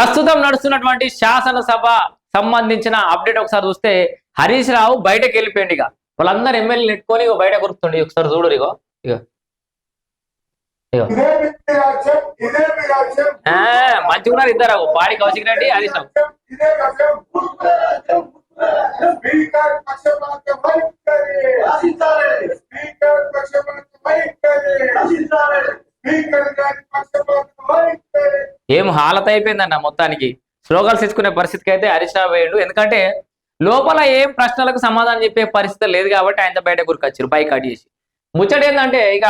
ప్రస్తుతం నడుస్తున్నటువంటి శాసనసభ సంబంధించిన అప్డేట్ ఒకసారి చూస్తే హరీష్ రావు బయటకు వెళ్ళిపోయింది ఇక. వాళ్ళందరూ ఎమ్మెల్యే నెట్టుకొని ఇగో బయట గుర్తుండి ఒకసారి చూడరు ఇగో. ఆ, మంచిగా ఉన్నారు ఇద్దరు. పాడి కౌశిక్ రెడ్డి హరీష్ రావు. ఏం హాలత అయిపోయిందన్న మొత్తానికి. స్లోగల్స్ ఇచ్చుకునే పరిస్థితికి అయితే హరీష్ రావు వేయండు ఎందుకంటే లోపల ఏం ప్రశ్నలకు సమాధానం చెప్పే పరిస్థితి లేదు కాబట్టి ఆయన బయట గురికొచ్చారు బైక్ అడి చేసి. ముచ్చట ఏంటంటే ఇక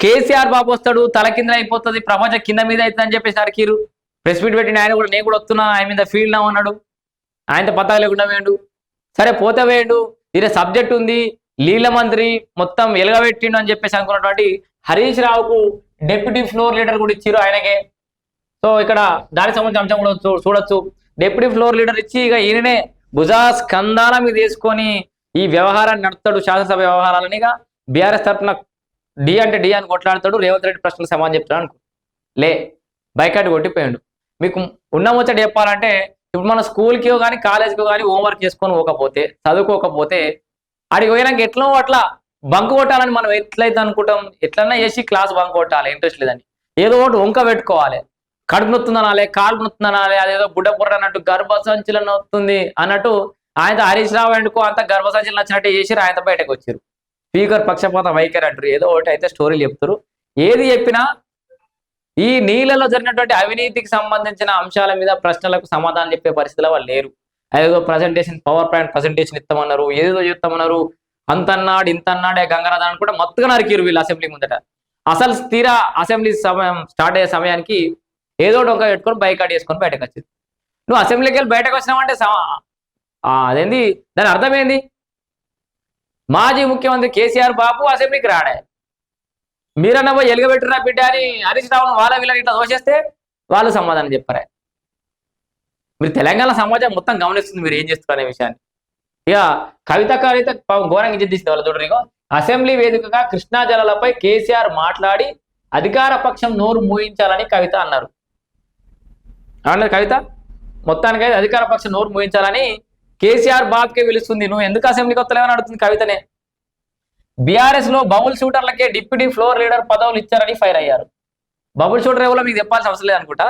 కేసీఆర్ బాబు వస్తాడు తల కింద అయిపోతుంది ప్రపంచం కింద మీద అవుతుంది అని చెప్పేసి అరికిరు. ప్రెస్ మీట్ పెట్టిన ఆయన కూడా నేను కూడా వస్తున్నా ఆయన మీద ఫీల్డ్ అన్నాడు. ఆయనతో పత్తా లేకుండా వేయండు సరే పోతే వేయండు దీని సబ్జెక్ట్ ఉంది లీల మంత్రి మొత్తం ఎలగబెట్టిండు అని చెప్పేసి అనుకున్నటువంటి హరీష్ రావుకు డెప్యూటీ ఫ్లోర్ లీడర్ కూడా ఇచ్చారు ఆయనకే. సో ఇక్కడ దానికి సంబంధించిన అంశం కూడా చూడొచ్చు. డిప్యూటీ ఫ్లోర్ లీడర్ ఇచ్చి ఇక ఈయననే భుజా స్కందాల మీద వేసుకొని ఈ వ్యవహారాన్ని నడుపుతాడు శాసనసభ వ్యవహారాలని. ఇక బీఆర్ఎస్ తరఫున డి అంటే డి అని కొట్లాడతాడు రేవంత్ రెడ్డి ప్రశ్నలకు సమాధానం చెప్తాడు అనుకో. లే బైకాట్ కొట్టిపోయాడు. మీకు ఉన్న ముచ్చట చెప్పాలంటే ఇప్పుడు మన స్కూల్కి కానీ కాలేజ్కి కానీ హోంవర్క్ చేసుకొని పోకపోతే చదువుకోకపోతే ఆడికి పోయినాక ఎట్లా అట్లా బంక్ కొట్టాలని మనం ఎట్లయితే అనుకుంటాం ఎట్లన్నా చేసి క్లాస్ బంక్ కొట్టాలి ఇంట్రెస్ట్ లేదని. ఏదో ఒకటి వంక పెట్టుకోవాలి. కడుపు నొత్తుందనాలే కాలు నొత్తుందనాలే అదేదో బుడ్డ బుర్ర అన్నట్టు గర్భసంచుల నొత్తుంది అన్నట్టు ఆయన హరీష్ రావు ఎందుకో అంత గర్భసంచులు నచ్చినట్టు చేసి ఆయన బయటకు వచ్చారు. స్పీకర్ పక్షపాత వైఖరి అంటారు. ఏదో ఒకటి అయితే స్టోరీలు చెప్తారు. ఏది చెప్పినా ఈ నీళ్ళలో జరిగినటువంటి అవినీతికి సంబంధించిన అంశాల మీద ప్రశ్నలకు సమాధానం చెప్పే పరిస్థితిలో వాళ్ళు లేరు. అదేదో ప్రజెంటేషన్ పవర్ పాయింట్ ప్రజెంటేషన్ ఇస్తామన్నారు ఏదో చెప్తామన్నారు అంతన్నాడు ఇంతన్నాడే గంగరాధ అని కూడా మొత్తగా నరికిరు వీళ్ళు అసెంబ్లీ ముందట. అసలు తీరా అసెంబ్లీ సమయం స్టార్ట్ అయ్యే సమయానికి ఏదో ఒకటి ఒక పెట్టుకొని బైకాట్ చేసుకొని బయటకు వచ్చింది. నువ్వు అసెంబ్లీకి వెళ్ళి బయటకు వచ్చినావంటే అదేంది? దాని అర్థం ఏంది మాజీ ముఖ్యమంత్రి కేసీఆర్ బాబు అసెంబ్లీకి రాడే మీరన్నా పోయి ఎలుగబెట్టురా బిడ్డ అని హరీష్ రావును వాళ్ళ వీళ్ళని ఇట్లా దోషేస్తే వాళ్ళు సమాధానం చెప్పారే. మీరు తెలంగాణ సమాజం మొత్తం గమనిస్తుంది మీరు ఏం చేస్తారు అనే విషయాన్ని. ఇక కవిత కవిత ఘోరంగా ఇజ్జత్ వాళ్ళు చూడరు అసెంబ్లీ వేదికగా కృష్ణా జలాలపై కేసీఆర్ మాట్లాడి అధికార పక్షం నోరు మూయించాలని కవిత అన్నారు. ఏమన్నారు కవిత మొత్తానికైతే అధికార పక్షం నోరు మూయించాలని కేసీఆర్ బాబుకే పిలుస్తుంది. నువ్వు ఎందుకు అసెంబ్లీకి వస్తలేవని అడుగుతుంది కవితనే. బీఆర్ఎస్లో బబుల్ షూటర్లకే డిప్యూటీ ఫ్లోర్ లీడర్ పదవులు ఇచ్చారని ఫైర్ అయ్యారు. బబుల్ షూటర్ ఎవరో మీకు చెప్పాల్సిన అవసరం లేదనుకుంటా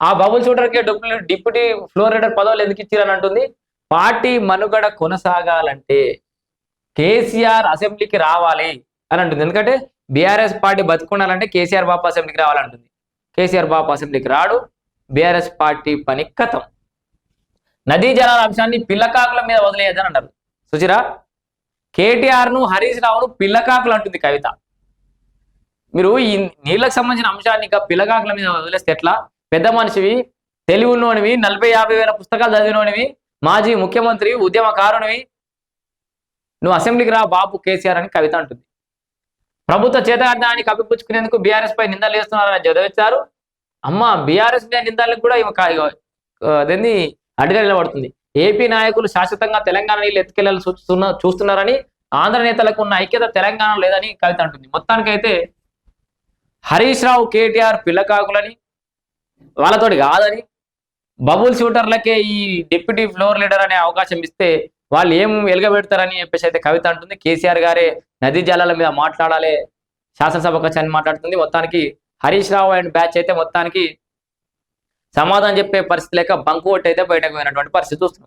ఆ బబుల్ షూటర్కే డిప్యూటీ డిప్యూటీ ఫ్లోర్ లీడర్ పదవులు ఎందుకు ఇచ్చారని అంటుంది. పార్టీ మనుగడ కొనసాగాలంటే కేసీఆర్ అసెంబ్లీకి రావాలి అని అంటుంది. ఎందుకంటే బీఆర్ఎస్ పార్టీ బతుకుండాలంటే కేసీఆర్ బాబు అసెంబ్లీకి రావాలంటుంది. కేసీఆర్ బాబు అసెంబ్లీకి రాడు. బీఆర్ఎస్ పార్టీ పని కథం. నదీ జలాల అంశాన్ని పిల్లకాకుల మీద వదిలేయద్దని అంటారు సుచిరా కేటీఆర్ను హరీష్ రావును పిల్లకాకులు అంటుంది కవిత. మీరు ఈ నీళ్ళకు సంబంధించిన అంశాన్ని ఇంకా పిల్లకాకుల మీద వదిలేస్తే ఎట్లా? పెద్ద మనిషివి తెలివి నలభై యాభై వేల పుస్తకాలు చదివినోనివి మాజీ ముఖ్యమంత్రి ఉద్యమకారునివి. నువ్వు అసెంబ్లీకి రా బాబు కేసీఆర్ అని కవిత అంటుంది. ప్రభుత్వ చేతగార్థాన్ని కప్పిపుచ్చుకునేందుకు బీఆర్ఎస్ పై నిందలు వేస్తున్నారని చదివించారు అమ్మ బీఆర్ఎస్ నిందాలకు కూడా ఇవి కా- అదేంది నిలబడుతుంది. ఏపీ నాయకులు శాశ్వతంగా తెలంగాణ నీళ్ళు ఎత్తుకెళ్ళాలని చూస్తున్న చూస్తున్నారని ఆంధ్ర నేతలకు ఉన్న ఐక్యత తెలంగాణ లేదని కవిత అంటుంది. మొత్తానికైతే హరీష్ రావు కేటీఆర్ పిల్లకాకులని వాళ్ళతోటి కాదని బబుల్ షూటర్లకే ఈ డిప్యూటీ ఫ్లోర్ లీడర్ అనే అవకాశం ఇస్తే వాళ్ళు ఏం వెలుగబెడతారని చెప్పేసి అయితే కవిత అంటుంది. కేసీఆర్ గారే నదీ జలాల మీద మాట్లాడాలి శాసనసభకు వచ్చి అని మాట్లాడుతుంది. మొత్తానికి హరీష్ రావు అండ్ బ్యాచ్ అయితే మొత్తానికి సమాధానం చెప్పే పరిస్థితి లేక బంకు అయితే బయటకు పోయినటువంటి పరిస్థితి చూస్తున్నాం.